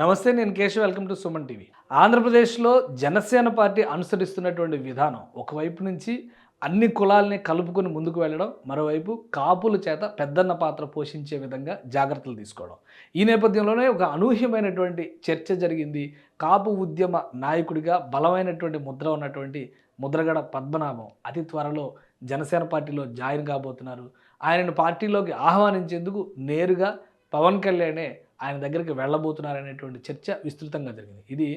నమస్తే నేను Keshav. Welcome to Suman TV. ఆంధ్రప్రదేశ్లో జనసేన పార్టీ అనుసరిస్తున్నటువంటి విధానం ఒకవైపు నుంచి అన్ని కులాల్ని కలుపుకొని ముందుకు వెళ్ళడం మరోవైపు కాపుల చేత పెద్దన్న పాత్ర పోషించే విధంగా జాగ్రత్తలు తీసుకోవడం. ఈ నేపథ్యంలోనే ఒక అనూహ్యమైనటువంటి చర్చ జరిగింది. కాపు ఉద్యమ నాయకుడిగా బలమైనటువంటి ముద్ర ఉన్నటువంటి ముద్రగడ పద్మనాభం అతి త్వరలో జనసేన పార్టీలో జాయిన్ కాబోతున్నారు. ఆయనను పార్టీలోకి ఆహ్వానించేందుకు నేరుగా పవన్ కళ్యాణే ఆయన దగ్గరికి వెళ్ళబోతున్నారనేటువంటి చర్చ విస్తృతంగా జరిగింది. ఇది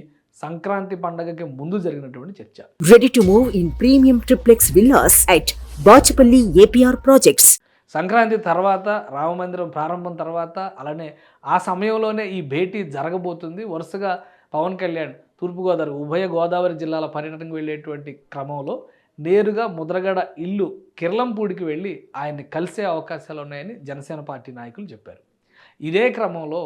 సంక్రాంతి పండగకి ముందు జరిగినటువంటి చర్చ. Ready to move in premium triplex villas at Bachapalli APR Projects. Sankranti తర్వాత రామమందిరం ప్రారంభం తర్వాత అలానే ఆ సమయంలోనే ఈ భేటీ జరగబోతుంది. వరుసగా పవన్ కళ్యాణ్ తూర్పుగోదావరి ఉభయ గోదావరి జిల్లాల పర్యటనకు వెళ్ళేటువంటి క్రమంలో నేరుగా ముద్రగడ ఇల్లు కిర్లంపూడికి వెళ్ళి ఆయన్ని కలిసే అవకాశాలు ఉన్నాయని జనసేన పార్టీ నాయకులు చెప్పారు. ఇదే క్రమంలో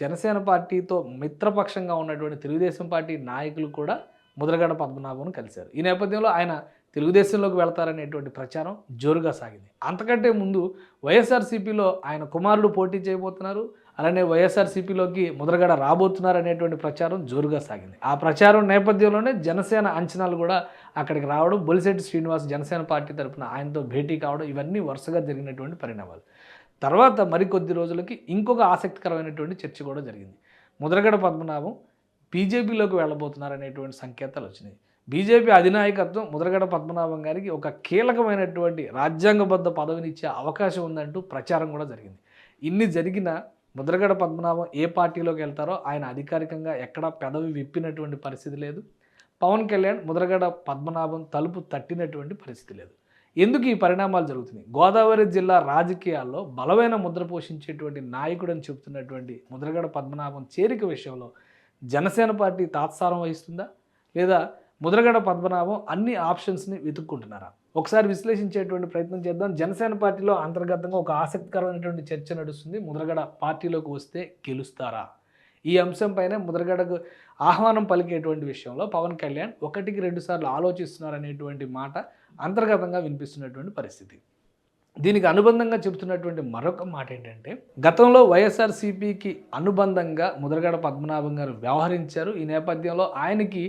జనసేన పార్టీతో మిత్రపక్షంగా ఉన్నటువంటి తెలుగుదేశం పార్టీ నాయకులు కూడా ముద్రగడ పద్మనాభంను కలిశారు. ఈ నేపథ్యంలో ఆయన తెలుగుదేశంలోకి వెళ్తారనేటువంటి ప్రచారం జోరుగా సాగింది. అంతకంటే ముందు వైఎస్ఆర్సీపీలో ఆయన కుమారుడు పోటీ చేయబోతున్నారు. అలానే వైఎస్ఆర్సీపీలోకి ముద్రగడ రాబోతున్నారు అనేటువంటి ప్రచారం జోరుగా సాగింది. ఆ ప్రచారం నేపథ్యంలోనే జనసేన అంచనాలు కూడా అక్కడికి రావడం బొలిశెట్టి శ్రీనివాస్ జనసేన పార్టీ తరపున ఆయనతో భేటీ కావడం ఇవన్నీ వరుసగా జరిగినటువంటి పరిణామాలు. తర్వాత మరికొద్ది రోజులకి ఇంకొక ఆసక్తికరమైనటువంటి చర్చ కూడా జరిగింది. ముద్రగడ పద్మనాభం బీజేపీలోకి వెళ్ళబోతున్నారనేటువంటి సంకేతాలు వచ్చినాయి. బీజేపీ అధినాయకత్వం ముద్రగడ పద్మనాభం గారికి ఒక కీలకమైనటువంటి రాజ్యాంగబద్ధ పదవినిచ్చే అవకాశం ఉందంటూ ప్రచారం కూడా జరిగింది. ఇన్ని జరిగిన ముద్రగడ పద్మనాభం ఏ పార్టీలోకి వెళ్తారో ఆయన అధికారికంగా ఎక్కడా పెదవి విప్పినటువంటి పరిస్థితి లేదు. పవన్ కళ్యాణ్ ముద్రగడ పద్మనాభం తలుపు తట్టినటువంటి పరిస్థితి లేదు. ఎందుకు ఈ పరిణామాలు జరుగుతున్నాయి? గోదావరి జిల్లా రాజకీయాల్లో బలమైన ముద్ర పోషించేటువంటి నాయకుడు అని చెబుతున్నటువంటి ముద్రగడ పద్మనాభం చేరిక విషయంలో జనసేన పార్టీ తాత్సారం వహిస్తుందా? లేదా ముద్రగడ పద్మనాభం అన్ని ఆప్షన్స్ని వెతుక్కుంటున్నారా? ఒకసారి విశ్లేషించేటువంటి ప్రయత్నం చేద్దాం. జనసేన పార్టీలో అంతర్గతంగా ఒక ఆసక్తికరమైనటువంటి చర్చ నడుస్తుంది. ముద్రగడ పార్టీలోకి వస్తే గెలుస్తారా? ఈ అంశంపైనే ముద్రగడకు ఆహ్వానం పలికేటువంటి విషయంలో పవన్ కళ్యాణ్ ఒకటికి రెండు సార్లు ఆలోచిస్తున్నారనేటువంటి మాట అంతర్గతంగా వినిపిస్తున్నటువంటి పరిస్థితి. దీనికి అనుబంధంగా చెబుతున్నటువంటి మరొక మాట ఏంటంటే గతంలో వైఎస్ఆర్సీపీకి అనుబంధంగా ముద్రగడ పద్మనాభం గారు వ్యవహరించారు. ఈ నేపథ్యంలో ఆయనకి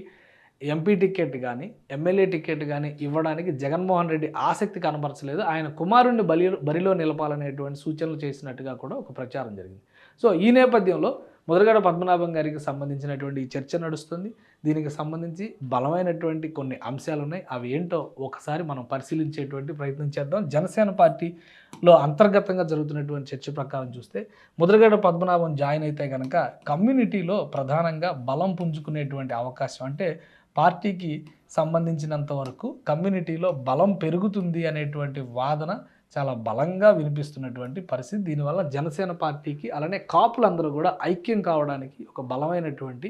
ఎంపీ టికెట్ కానీ ఎమ్మెల్యే టికెట్ కానీ ఇవ్వడానికి జగన్మోహన్ రెడ్డి ఆసక్తి కనపరచలేదు ఆయన కుమారుణ్ణి బలి బరిలో నిలపాలనేటువంటి సూచనలు చేసినట్టుగా కూడా ఒక ప్రచారం జరిగింది. సో ఈ నేపథ్యంలో ముద్రగడ పద్మనాభం గారికి సంబంధించినటువంటి ఈ చర్చ నడుస్తుంది. దీనికి సంబంధించి బలమైనటువంటి కొన్ని అంశాలు ఉన్నాయి అవి ఏంటో ఒకసారి మనం పరిశీలించేటువంటి ప్రయత్నం చేద్దాం. జనసేన పార్టీలో అంతర్గతంగా జరుగుతున్నటువంటి చర్చ ప్రకారం చూస్తే ముద్రగడ పద్మనాభం జాయిన్ అయితే కనుక కమ్యూనిటీలో ప్రధానంగా బలం పుంజుకునేటువంటి అవకాశం అంటే పార్టీకి సంబంధించినంత వరకు కమ్యూనిటీలో బలం పెరుగుతుంది అనేటువంటి వాదన చాలా బలంగా వినిపిస్తున్నటువంటి పరిస్థితి. దీనివల్ల జనసేన పార్టీకి అలానే కాపులందరూ కూడా ఐక్యం కావడానికి ఒక బలమైనటువంటి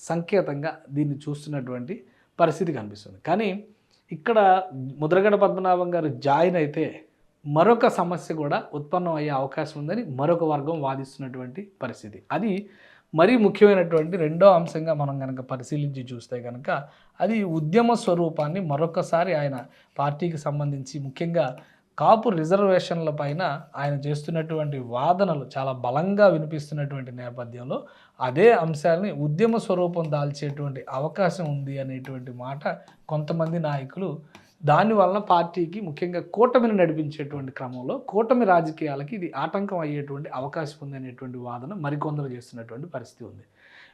సంకేతంగా దీన్ని చూస్తున్నటువంటి పరిస్థితి కనిపిస్తుంది. కానీ ఇక్కడ ముద్రగడ పద్మనాభం గారు జాయిన్ అయితే మరొక సమస్య కూడా ఉత్పన్నం అయ్యే అవకాశం ఉందని మరొక వర్గం వాదిస్తున్నటువంటి పరిస్థితి. అది మరీ ముఖ్యమైనటువంటి రెండో అంశంగా మనం కనుక పరిశీలించి చూస్తే కనుక అది ఉద్యమ స్వరూపాన్ని మరొకసారి ఆయన పార్టీకి సంబంధించి ముఖ్యంగా కాపు రిజర్వేషన్ల పైన ఆయన చేస్తున్నటువంటి వాదనలు చాలా బలంగా వినిపిస్తున్నటువంటి నేపథ్యంలో అదే అంశాలని ఉద్యమ స్వరూపం దాల్చేటువంటి అవకాశం ఉంది అనేటువంటి మాట కొంతమంది నాయకులు దానివల్ల పార్టీకి ముఖ్యంగా కూటమిని నడిపించేటువంటి క్రమంలో కూటమి రాజకీయాలకి ఇది ఆటంకం అయ్యేటువంటి అవకాశం ఉంది అనేటువంటి వాదన మరికొందరు చేస్తున్నటువంటి పరిస్థితి ఉంది.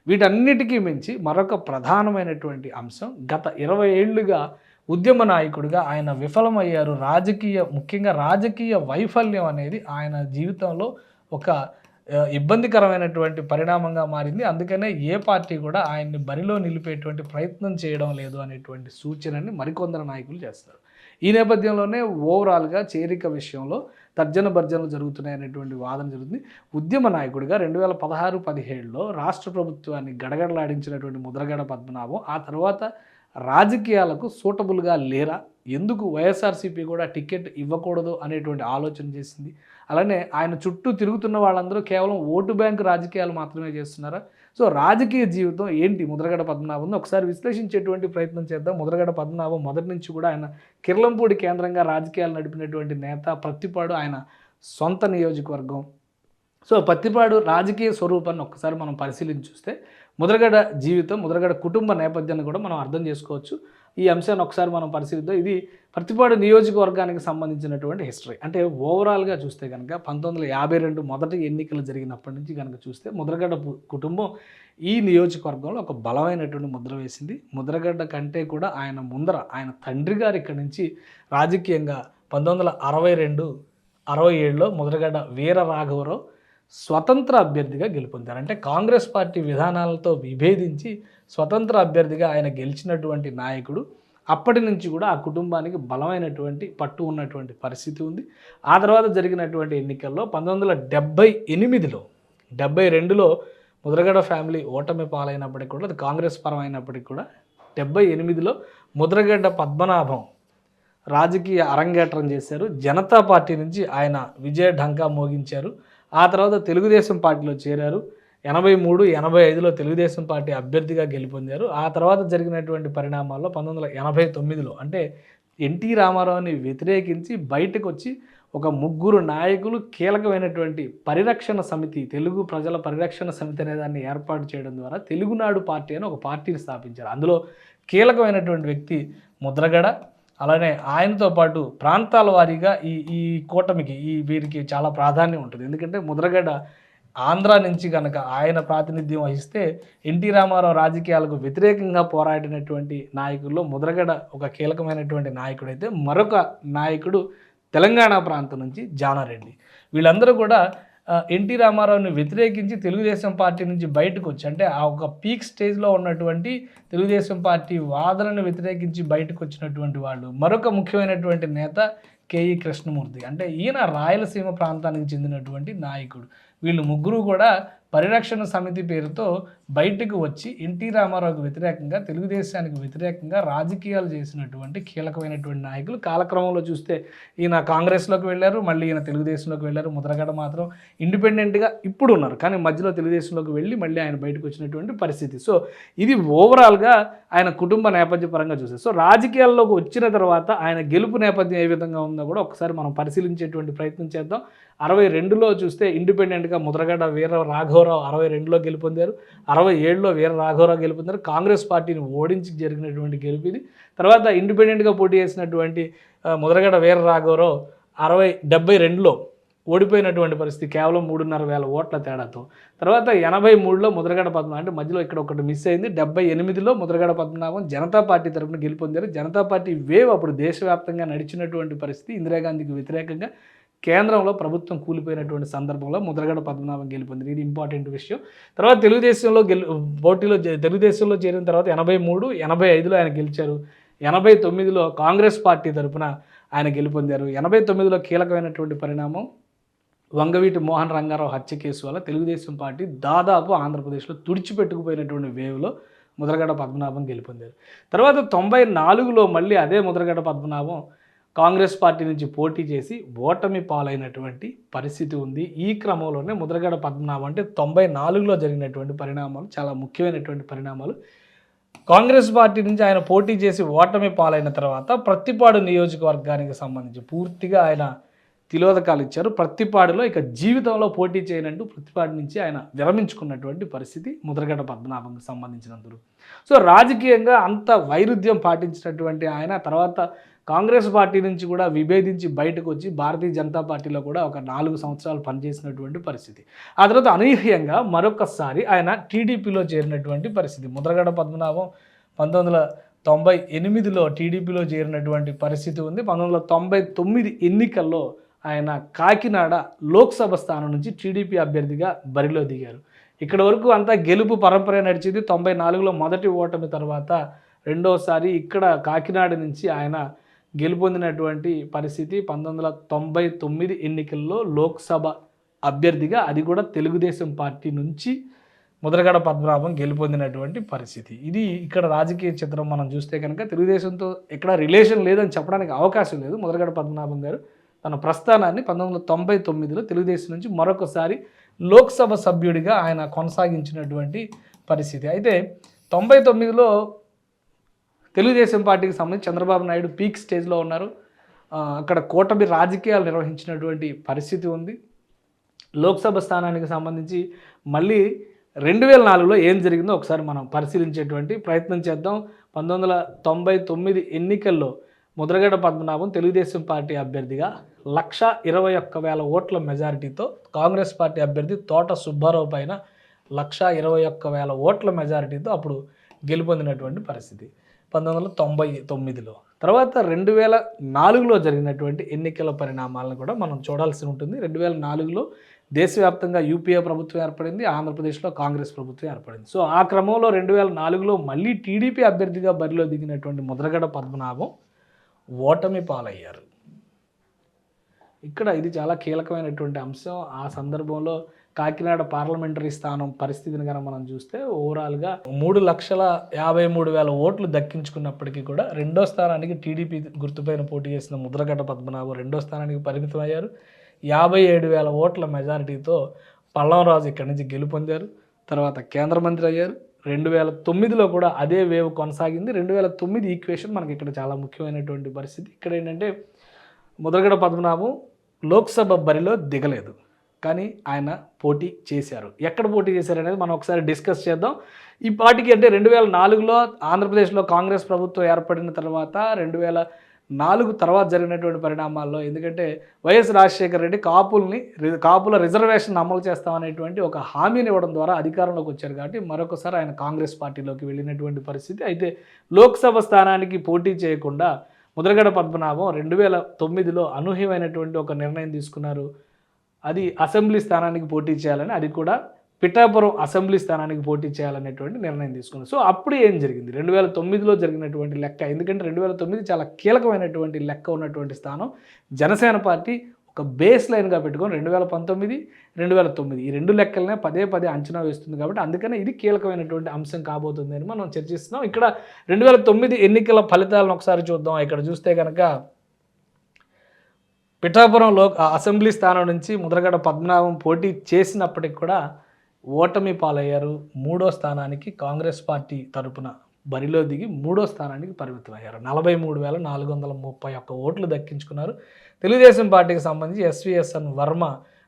వీటన్నిటికీ మించి మరొక ప్రధానమైనటువంటి అంశం గత ఇరవై ఏళ్ళుగా ఉద్యమ నాయకుడిగా ఆయన విఫలమయ్యారు. రాజకీయ ముఖ్యంగా రాజకీయ వైఫల్యం అనేది ఆయన జీవితంలో ఒక ఇబ్బందికరమైనటువంటి పరిణామంగా మారింది. అందుకనే ఏ పార్టీ కూడా ఆయన్ని బరిలో నిలిపేటువంటి ప్రయత్నం చేయడం లేదు అనేటువంటి సూచనని మరికొందరు నాయకులు చేస్తారు. ఈ నేపథ్యంలోనే ఓవరాల్గా చేరిక విషయంలో తర్జన భర్జనలు జరుగుతున్నాయి అనేటువంటి వాదన జరుగుతుంది. ఉద్యమ నాయకుడిగా రెండు వేల పదహారు పదిహేడులో రాష్ట్ర ప్రభుత్వాన్ని గడగడలాడించినటువంటి ముద్రగడ పద్మనాభం ఆ తర్వాత రాజకీయాలకు సూటబుల్గా లేరా? ఎందుకు వైఎస్ఆర్సీపీ కూడా టికెట్ ఇవ్వకూడదు అనేటువంటి ఆలోచన చేసింది. అలానే ఆయన చుట్టూ తిరుగుతున్న వాళ్ళందరూ కేవలం ఓటు బ్యాంక్ రాజకీయాలు మాత్రమే చేస్తున్నారా? సో రాజకీయ జీవితం ఏంటి? ముద్రగడ పద్మనాభం ఒకసారి విశ్లేషించేటువంటి ప్రయత్నం చేద్దాం. ముద్రగడ పద్మనాభం మొదటి నుంచి కూడా ఆయన కిర్లంపూడి కేంద్రంగా రాజకీయాలు నడిపినటువంటి నేత ప్రతిపాడు ఆయన సొంత నియోజకవర్గం. సో పత్తిపాడు రాజకీయ స్వరూపాన్ని ఒక్కసారి మనం పరిశీలించి చూస్తే ముద్రగడ జీవితం ముద్రగడ కుటుంబ నేపథ్యాన్ని కూడా మనం అర్థం చేసుకోవచ్చు. ఈ అంశాన్ని ఒకసారి మనం పరిశీలిద్దాం. ఇది ప్రతిపాడు నియోజకవర్గానికి సంబంధించినటువంటి హిస్టరీ. అంటే ఓవరాల్గా చూస్తే కనుక పంతొమ్మిది వందల యాభై రెండు మొదటి ఎన్నికలు జరిగినప్పటి నుంచి కనుక చూస్తే ముద్రగడ కుటుంబం ఈ నియోజకవర్గంలో ఒక బలమైనటువంటి ముద్ర వేసింది. ముద్రగడ్డ కంటే కూడా ఆయన ముందర ఆయన తండ్రి గారు ఇక్కడి నుంచి రాజకీయంగా పంతొమ్మిది వందల అరవై రెండు అరవై ఏడులో ముద్రగడ్డ వీర రాఘవరావు స్వతంత్ర అభ్యర్థిగా గెలుపొందారు. అంటే కాంగ్రెస్ పార్టీ విధానాలతో విభేదించి స్వతంత్ర అభ్యర్థిగా ఆయన గెలిచినటువంటి నాయకుడు అప్పటి నుంచి కూడా ఆ కుటుంబానికి బలమైనటువంటి పట్టు ఉన్నటువంటి పరిస్థితి ఉంది. ఆ తర్వాత జరిగినటువంటి ఎన్నికల్లో పంతొమ్మిది వందల డెబ్బై ఎనిమిదిలో డెబ్బై రెండులో ముద్రగడ ఫ్యామిలీ ఓటమి పాలైనప్పటికీ కూడా అది కాంగ్రెస్ పరమైనప్పటికీ కూడా డెబ్బై ఎనిమిదిలో ముద్రగడ్డ పద్మనాభం రాజకీయ అరంగేట్రం చేశారు. జనతా పార్టీ నుంచి ఆయన విజయ ఢంకా మోగించారు. ఆ తర్వాత తెలుగుదేశం పార్టీలో చేరారు. ఎనభై మూడు ఎనభై ఐదులో తెలుగుదేశం పార్టీ అభ్యర్థిగా గెలుపొందారు. ఆ తర్వాత జరిగినటువంటి పరిణామాల్లో పంతొమ్మిది వందల ఎనభై తొమ్మిదిలో అంటే ఎన్టీ రామారావుని వ్యతిరేకించి బయటకు వచ్చి ఒక ముగ్గురు నాయకులు కీలకమైనటువంటి పరిరక్షణ సమితి తెలుగు ప్రజల పరిరక్షణ సమితి అనే దాన్ని ఏర్పాటు చేయడం ద్వారా తెలుగునాడు పార్టీ అని ఒక పార్టీని స్థాపించారు. అందులో కీలకమైనటువంటి వ్యక్తి ముద్రగడ అలానే ఆయనతో పాటు ప్రాంతాల వారీగా ఈ ఈ కూటమికి ఈ వీరికి చాలా ప్రాధాన్యం ఉంటుంది. ఎందుకంటే ముద్రగడ ఆంధ్ర నుంచి కనుక ఆయన ప్రాతినిధ్యం వహిస్తే ఎన్టీ రామారావు రాజకీయాలకు వ్యతిరేకంగా పోరాడినటువంటి నాయకుల్లో ముద్రగడ ఒక కీలకమైనటువంటి నాయకుడైతే మరొక నాయకుడు తెలంగాణ ప్రాంతం నుంచి జానారెడ్డి. వీళ్ళందరూ కూడా ఎన్టీ రామారావుని వ్యతిరేకించి తెలుగుదేశం పార్టీ నుంచి బయటకు వచ్చి అంటే ఆ ఒక పీక్ స్టేజ్లో ఉన్నటువంటి తెలుగుదేశం పార్టీ వాదనను వ్యతిరేకించి బయటకు వచ్చినటువంటి వాళ్ళు మరొక ముఖ్యమైనటువంటి నేత కేఈ కృష్ణమూర్తి. అంటే ఈయన రాయలసీమ ప్రాంతానికి చెందినటువంటి నాయకుడు. వీళ్ళు ముగ్గురు కూడా పరిరక్షణ సమితి పేరుతో బయటకు వచ్చి ఎన్టీ రామారావుకు వ్యతిరేకంగా తెలుగుదేశానికి వ్యతిరేకంగా రాజకీయాలు చేసినటువంటి కీలకమైనటువంటి నాయకులు. కాలక్రమంలో చూస్తే ఈయన కాంగ్రెస్లోకి వెళ్ళారు మళ్ళీ ఈయన తెలుగుదేశంలోకి వెళ్ళారు. ముద్రగడ మాత్రం ఇండిపెండెంట్గా ఇప్పుడు ఉన్నారు కానీ మధ్యలో తెలుగుదేశంలోకి వెళ్ళి మళ్ళీ ఆయన బయటకు వచ్చినటువంటి పరిస్థితి. సో ఇది ఓవరాల్గా ఆయన కుటుంబ నేపథ్య పరంగా చూస్తే. సో రాజకీయాల్లోకి వచ్చిన తర్వాత ఆయన గెలుపు నేపథ్యం ఏ విధంగా ఉందో కూడా ఒకసారి మనం పరిశీలించేటువంటి ప్రయత్నం చేద్దాం. అరవై రెండులో చూస్తే ఇండిపెండెంట్గా ముద్రగడ వీర రాఘవరావు అరవై రెండులో గెలుపొందారు అరవై ఏడులో వీర రాఘవరావు గెలుపొందారు. కాంగ్రెస్ పార్టీని ఓడించి జరిగినటువంటి గెలుపు ఇది. తర్వాత ఇండిపెండెంట్గా పోటీ చేసినటువంటి ఆ, ముద్రగడ వీర రాఘవరావు అరవై డెబ్బై రెండులో ఓడిపోయినటువంటి పరిస్థితి కేవలం మూడున్నర వేల ఓట్ల తేడాతో. తర్వాత ఎనభై మూడులో ముద్రగడ పద్మనాభం అంటే మధ్యలో ఇక్కడ ఒకటి మిస్ అయింది. డెబ్బై ఎనిమిదిలో ముద్రగడ పద్మనాభం జనతా పార్టీ తరపున గెలుపొందారు. జనతా పార్టీ వేవ్ అప్పుడు దేశవ్యాప్తంగా నడిచినటువంటి పరిస్థితి ఇందిరాగాంధీకి వ్యతిరేకంగా. కేంద్రంలో ప్రభుత్వం కూలిపోయినటువంటి సందర్భంలో ముద్రగడ పద్మనాభం గెలుపొంది ఇది ఇంపార్టెంట్ విషయం. తర్వాత తెలుగుదేశంలో గెలు పోటీలో తెలుగుదేశంలో చేరిన తర్వాత ఎనభై మూడు ఎనభై ఐదులో ఆయన గెలిచారు. ఎనభై తొమ్మిదిలో కాంగ్రెస్ పార్టీ తరపున ఆయన గెలుపొందారు. ఎనభై తొమ్మిదిలో కీలకమైనటువంటి పరిణామం వంగవీటి మోహన్ రంగారావు హత్య కేసు వల్ల తెలుగుదేశం పార్టీ దాదాపు ఆంధ్రప్రదేశ్లో తుడిచిపెట్టుకుపోయినటువంటి వేవ్లో ముద్రగడ పద్మనాభం గెలుపొందారు. తర్వాత తొంభై నాలుగులో మళ్ళీ అదే ముద్రగడ పద్మనాభం కాంగ్రెస్ పార్టీ నుంచి పోటీ చేసి ఓటమి పాలైనటువంటి పరిస్థితి ఉంది. ఈ క్రమంలోనే ముద్రగడ పద్మనాభం అంటే తొంభై నాలుగులో జరిగినటువంటి పరిణామాలు చాలా ముఖ్యమైనటువంటి పరిణామాలు. కాంగ్రెస్ పార్టీ నుంచి ఆయన పోటీ చేసి ఓటమి పాలైన తర్వాత ప్రత్తిపాడు నియోజకవర్గానికి సంబంధించి పూర్తిగా ఆయన తిలోదకాలు ఇచ్చారు. ప్రతిపాడిలో ఇక జీవితంలో పోటీ చేయనంటూ ప్రతిపాడు నుంచి ఆయన విరమించుకున్నటువంటి పరిస్థితి ముద్రగడ పద్మనాభంకి సంబంధించినందుకు. సో రాజకీయంగా అంత వైరుధ్యం పాటించినటువంటి ఆయన తర్వాత కాంగ్రెస్ పార్టీ నుంచి కూడా విభేదించి బయటకు వచ్చి భారతీయ జనతా పార్టీలో కూడా ఒక నాలుగు సంవత్సరాలు పనిచేసినటువంటి పరిస్థితి. ఆ తర్వాత అనూహ్యంగా మరొకసారి ఆయన టీడీపీలో చేరినటువంటి పరిస్థితి. ముద్రగడ పద్మనాభం పంతొమ్మిది వందల తొంభై ఎనిమిదిలో టీడీపీలో చేరినటువంటి పరిస్థితి ఉంది. పంతొమ్మిది వందల తొంభై తొమ్మిది ఎన్నికల్లో ఆయన కాకినాడ లోక్సభ స్థానం నుంచి టీడీపీ అభ్యర్థిగా బరిలో దిగారు. ఇక్కడ వరకు అంతా గెలుపు పరంపర నడిచింది. తొంభై నాలుగులో మొదటి ఓటమి తర్వాత రెండోసారి ఇక్కడ కాకినాడ నుంచి ఆయన గెలుపొందినటువంటి పరిస్థితి పంతొమ్మిది వందల తొంభై తొమ్మిది ఎన్నికల్లో లోక్సభ అభ్యర్థిగా అది కూడా తెలుగుదేశం పార్టీ నుంచి ముద్రగడ పద్మనాభం గెలుపొందినటువంటి పరిస్థితి. ఇది ఇక్కడ రాజకీయ చిత్రం మనం చూస్తే కనుక తెలుగుదేశంతో ఎక్కడ రిలేషన్ లేదని చెప్పడానికి అవకాశం లేదు ముద్రగడ పద్మనాభం గారు. తన ప్రస్థానాన్ని పంతొమ్మిది వందల తొంభై తొమ్మిదిలో తెలుగుదేశం నుంచి మరొకసారి లోక్సభ సభ్యుడిగా ఆయన కొనసాగించినటువంటి పరిస్థితి. అయితే తొంభై తొమ్మిదిలో తెలుగుదేశం పార్టీకి సంబంధించి చంద్రబాబు నాయుడు పీక్ స్టేజ్లో ఉన్నారు. అక్కడ కూటమి రాజకీయాలు నిర్వహించినటువంటి పరిస్థితి ఉంది. లోక్సభ స్థానానికి సంబంధించి మళ్ళీ రెండు వేల నాలుగులో ఏం జరిగిందో ఒకసారి మనం పరిశీలించేటువంటి ప్రయత్నం చేద్దాం. పంతొమ్మిది వందల తొంభై తొమ్మిది ఎన్నికల్లో ముద్రగడ పద్మనాభం తెలుగుదేశం పార్టీ అభ్యర్థిగా లక్ష ఇరవై ఒక్క వేల ఓట్ల మెజారిటీతో కాంగ్రెస్ పార్టీ అభ్యర్థి తోట సుబ్బారావు పైన లక్ష ఇరవై ఒక్క వేల ఓట్ల మెజారిటీతో అప్పుడు గెలుపొందినటువంటి పరిస్థితి. పంతొమ్మిది వందల తొంభై తొమ్మిదిలో. తర్వాత రెండు వేల నాలుగులో జరిగినటువంటి ఎన్నికల పరిణామాలను కూడా మనం చూడాల్సి ఉంటుంది. రెండు వేల నాలుగులో దేశవ్యాప్తంగా యూపీఏ ప్రభుత్వం ఏర్పడింది ఆంధ్రప్రదేశ్లో కాంగ్రెస్ ప్రభుత్వం ఏర్పడింది. సో ఆ క్రమంలో రెండు వేల నాలుగులో మళ్ళీ టీడీపీ అభ్యర్థిగా బరిలో దిగినటువంటి ముద్రగడ పద్మనాభం ఓటమి పాలయ్యారు. ఇక్కడ ఇది చాలా కీలకమైనటువంటి అంశం. ఆ సందర్భంలో కాకినాడ పార్లమెంటరీ స్థానం పరిస్థితిని కనుక మనం చూస్తే ఓవరాల్గా మూడు లక్షల యాభై మూడు వేల ఓట్లు దక్కించుకున్నప్పటికీ కూడా రెండో స్థానానికి టీడీపీ గుర్తుపైన పోటీ చేసిన ముద్రగడ్డ పద్మనాభం రెండో స్థానానికి పరిమితం అయ్యారు యాభై ఏడు వేల ఓట్ల మెజారిటీతో పల్లవరాజు ఇక్కడి నుంచి గెలుపొందారు. తర్వాత కేంద్ర మంత్రి అయ్యారు. రెండు వేల తొమ్మిదిలో కూడా అదే వేవ్ కొనసాగింది. రెండు వేల తొమ్మిది ఈక్వేషన్ మనకి ఇక్కడ చాలా ముఖ్యమైనటువంటి పరిస్థితి. ఇక్కడ ఏంటంటే ముద్రగడ పద్మనాభం లోక్సభ బరిలో దిగలేదు. కానీ ఆయన పోటీ చేశారు. ఎక్కడ పోటీ చేశారు అనేది మనం ఒకసారి డిస్కస్ చేద్దాం. ఈ పార్టీకి అంటే రెండు వేల నాలుగులో ఆంధ్రప్రదేశ్లో కాంగ్రెస్ ప్రభుత్వం ఏర్పడిన తర్వాత రెండు వేల నాలుగు తర్వాత జరిగినటువంటి పరిణామాల్లో ఎందుకంటే వైఎస్ రాజశేఖర రెడ్డి కాపుల్ని కాపుల రిజర్వేషన్ అమలు చేస్తామనేటువంటి ఒక హామీని ఇవ్వడం ద్వారా అధికారంలోకి వచ్చారు కాబట్టి మరొకసారి ఆయన కాంగ్రెస్ పార్టీలోకి వెళ్ళినటువంటి పరిస్థితి. అయితే లోక్సభ స్థానానికి పోటీ చేయకుండా ముద్రగడ పద్మనాభం రెండు వేల తొమ్మిదిలో అనూహ్యమైనటువంటి ఒక నిర్ణయం తీసుకున్నారు. అది అసెంబ్లీ స్థానానికి పోటీ చేయాలని అది కూడా పిఠాపురం అసెంబ్లీ స్థానానికి పోటీ చేయాలనేటువంటి నిర్ణయం తీసుకున్నారు. సో అప్పుడు ఏం జరిగింది? రెండు వేల తొమ్మిదిలో జరిగినటువంటి లెక్క ఎందుకంటే రెండు వేల తొమ్మిది చాలా కీలకమైనటువంటి లెక్క ఉన్నటువంటి స్థానం. జనసేన పార్టీ ఒక బేస్ లైన్గా పెట్టుకొని రెండు వేల పంతొమ్మిది రెండు వేల తొమ్మిది. ఈ రెండు లెక్కలనే పదే పదే అంచనా వేస్తుంది కాబట్టి అందుకనే ఇది కీలకమైనటువంటి అంశం కాబోతుంది అని మనం చర్చిస్తున్నాం. ఇక్కడ రెండు వేల తొమ్మిది ఎన్నికల ఫలితాలను ఒకసారి చూద్దాం. ఇక్కడ చూస్తే కనుక పిఠాపురంలో లో అసెంబ్లీ స్థానం నుంచి ముద్రగడ పద్మనాభం పోటీ చేసినప్పటికి కూడా ఓటమి పాలయ్యారు మూడో స్థానానికి కాంగ్రెస్ పార్టీ తరపున. బరిలో దిగి మూడో స్థానానికి పరిమితం అయ్యారు నలభై మూడు వేల నాలుగు వందల ముప్పై ఒక్క ఓట్లు దక్కించుకున్నారు. తెలుగుదేశం పార్టీకి సంబంధించి ఎస్విఎస్ఎన్ వర్మ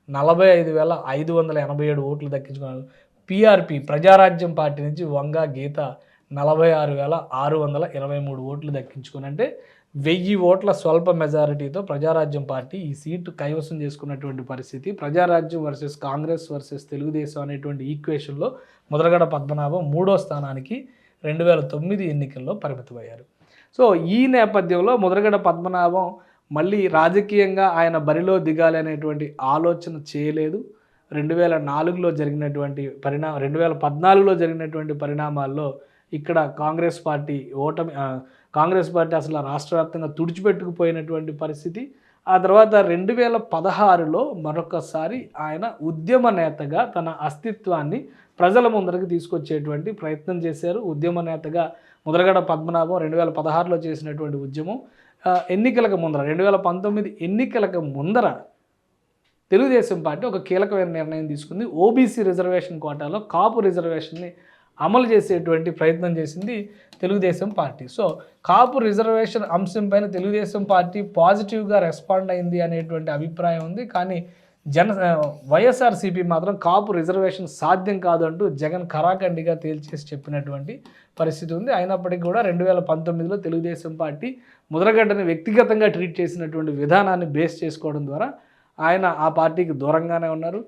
నలభై ఐదు వేల ఐదు వందల ఎనభై ఏడు ఓట్లు దక్కించుకున్నారు. పిఆర్పి ప్రజారాజ్యం పార్టీ నుంచి వంగ గీత నలభై ఆరు వేల ఆరు వందల ఇరవై మూడు ఓట్లు దక్కించుకుని అంటే వెయ్యి ఓట్ల స్వల్ప మెజారిటీతో ప్రజారాజ్యం పార్టీ ఈ సీటు కైవసం చేసుకున్నటువంటి పరిస్థితి. ప్రజారాజ్యం వర్సెస్ కాంగ్రెస్ వర్సెస్ తెలుగుదేశం అనేటువంటి ఈక్వేషన్లో ముద్రగడ పద్మనాభం మూడో స్థానానికి రెండు వేల తొమ్మిది ఎన్నికల్లో పరిమితమయ్యారు. సో ఈ నేపథ్యంలో ముదరగడ పద్మనాభం మళ్ళీ రాజకీయంగా ఆయన బరిలో దిగాలి అనేటువంటి ఆలోచన చేయలేదు. రెండు వేల నాలుగులో జరిగినటువంటి పరిణా రెండు వేల పద్నాలుగులో జరిగినటువంటి పరిణామాల్లో ఇక్కడ కాంగ్రెస్ పార్టీ ఓటమి కాంగ్రెస్ పార్టీ అసలు రాష్ట్ర వ్యాప్తంగా తుడిచిపెట్టుకుపోయినటువంటి పరిస్థితి. ఆ తర్వాత రెండు వేల పదహారులో మరొకసారి ఆయన ఉద్యమ నేతగా తన అస్తిత్వాన్ని ప్రజల ముందరికి తీసుకొచ్చేటువంటి ప్రయత్నం చేశారు. ఉద్యమ నేతగా ముద్రగడ పద్మనాభం రెండు వేల పదహారులో చేసినటువంటి ఉద్యమం ఎన్నికలకు ముందర రెండు వేల పంతొమ్మిది ఎన్నికలకు ముందర తెలుగుదేశం పార్టీ ఒక కీలకమైన నిర్ణయం తీసుకుంది. ఓబీసీ రిజర్వేషన్ కోటాలో కాపు రిజర్వేషన్ని అమలు చేసేటువంటి ప్రయత్నం చేసింది Telugudesam party. So Kapu reservation అంశం పైన తెలుగుదేశం పార్టీ పాజిటివ్గా రెస్పాండ్ అయింది అనేటువంటి అభిప్రాయం ఉంది. కానీ జన వైఎస్ఆర్సీపీ మాత్రం కాపు రిజర్వేషన్ సాధ్యం కాదంటూ జగన్ కరాఖండిగా తేల్చేసి చెప్పినటువంటి పరిస్థితి ఉంది. అయినప్పటికీ కూడా రెండు వేల పంతొమ్మిదిలో తెలుగుదేశం పార్టీ ముద్రగడ్డని వ్యక్తిగతంగా ట్రీట్ చేసినటువంటి విధానాన్ని బేస్ చేసుకోవడం ద్వారా ఆయన ఆ పార్టీకి దూరంగానే ఉన్నారు.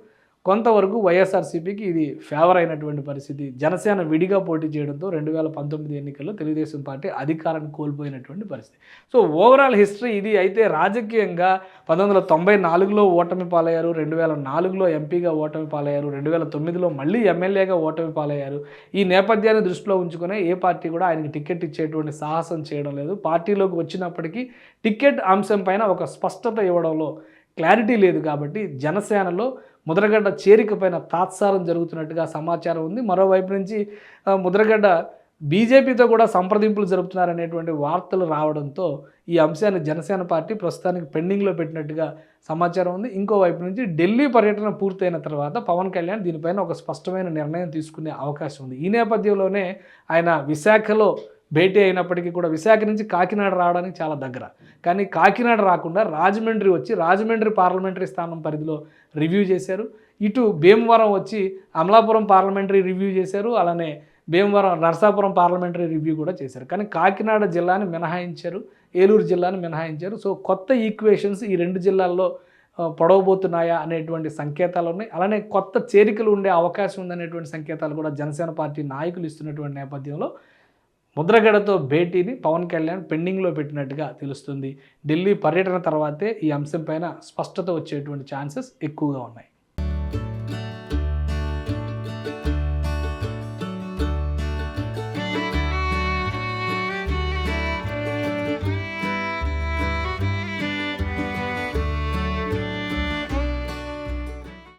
కొంతవరకు వైఎస్ఆర్సీపీకి ఇది ఫేవర్ అయినటువంటి పరిస్థితి. జనసేన విడిగా పోటీ చేయడంతో రెండు వేల పంతొమ్మిది ఎన్నికల్లో తెలుగుదేశం పార్టీ అధికారాన్ని కోల్పోయినటువంటి పరిస్థితి. సో ఓవరాల్ హిస్టరీ ఇది. అయితే రాజకీయంగా పంతొమ్మిది వందల తొంభై నాలుగులో ఓటమి పాలయ్యారు రెండు వేల నాలుగులో ఎంపీగా ఓటమి పాలయ్యారు రెండు వేల తొమ్మిదిలో మళ్ళీ ఎమ్మెల్యేగా ఓటమి పాలయ్యారు. ఈ నేపథ్యాన్ని దృష్టిలో ఉంచుకునే ఏ పార్టీ కూడా ఆయనకి టికెట్ ఇచ్చేటువంటి సాహసం చేయడం లేదు. పార్టీలోకి వచ్చినప్పటికీ టికెట్ అంశం పైన ఒక స్పష్టత ఇవ్వడంలో క్లారిటీ లేదు కాబట్టి జనసేనలో ముద్రగడ్డ చేరిక పైన తాత్సారం జరుగుతున్నట్టుగా సమాచారం ఉంది. మరోవైపు నుంచి ముద్రగడ్డ బీజేపీతో కూడా సంప్రదింపులు జరుపుతున్నారనేటువంటి వార్తలు రావడంతో ఈ అంశాన్ని జనసేన పార్టీ ప్రస్తుతానికి పెండింగ్లో పెట్టినట్టుగా సమాచారం ఉంది. ఇంకోవైపు నుంచి ఢిల్లీ పర్యటన పూర్తయిన తర్వాత పవన్ కళ్యాణ్ దీనిపైన ఒక స్పష్టమైన నిర్ణయం తీసుకునే అవకాశం ఉంది. ఈ నేపథ్యంలోనే ఆయన విశాఖలో భేటీ అయినప్పటికీ కూడా విశాఖ నుంచి కాకినాడ రావడానికి చాలా దగ్గర. కానీ కాకినాడ రాకుండా రాజమండ్రి వచ్చి రాజమండ్రి పార్లమెంటరీ స్థానం పరిధిలో రివ్యూ చేశారు. ఇటు భీమవరం వచ్చి అమలాపురం పార్లమెంటరీ రివ్యూ చేశారు. అలానే భీమవరం నరసాపురం పార్లమెంటరీ రివ్యూ కూడా చేశారు. కానీ కాకినాడ జిల్లాని మినహాయించారు ఏలూరు జిల్లాని మినహాయించారు. సో కొత్త ఈక్వేషన్స్ ఈ రెండు జిల్లాల్లో పొడవబోతున్నాయా అనేటువంటి సంకేతాలు ఉన్నాయి. అలానే కొత్త చేరికలు ఉండే అవకాశం ఉందనేటువంటి సంకేతాలు కూడా జనసేన పార్టీ నాయకులు ఇస్తున్నటువంటి నేపథ్యంలో ముద్రగడతో భేటీని పవన్ కళ్యాణ్ పెండింగ్లో పెట్టినట్టుగా తెలుస్తుంది. ఢిల్లీ పర్యటన తర్వాతే ఈ అంశంపైన స్పష్టత వచ్చేటువంటి ఛాన్సెస్ ఎక్కువగా ఉన్నాయి.